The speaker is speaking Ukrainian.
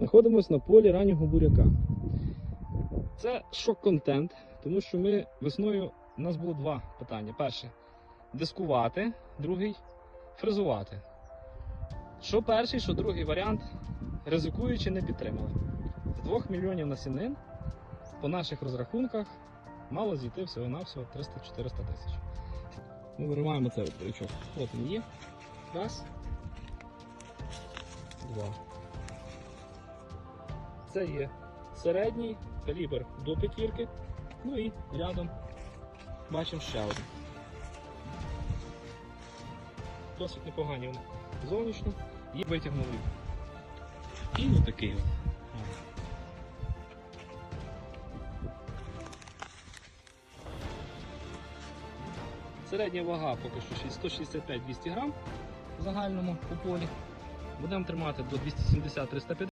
Знаходимося на полі раннього буряка. Це шок-контент, тому що ми весною у нас було два питання. Перше дискувати, другий фрезувати. Що перший, що другий варіант, ризикуючи, не підтримали. З 2 мільйонів насінин по наших розрахунках мало зійти всього-навсього 300-400 тисяч. Ми вириваємо цей бурячок. От він є. Раз. Два. Це є середній калібр до п'ятірки. Ну і рядом бачимо ще один. Досить непогані вони зовнішньо. І витягнули. І ось такий от. Середня вага поки що 165-200 грам в загальному у полі. Будемо тримати до 270-350.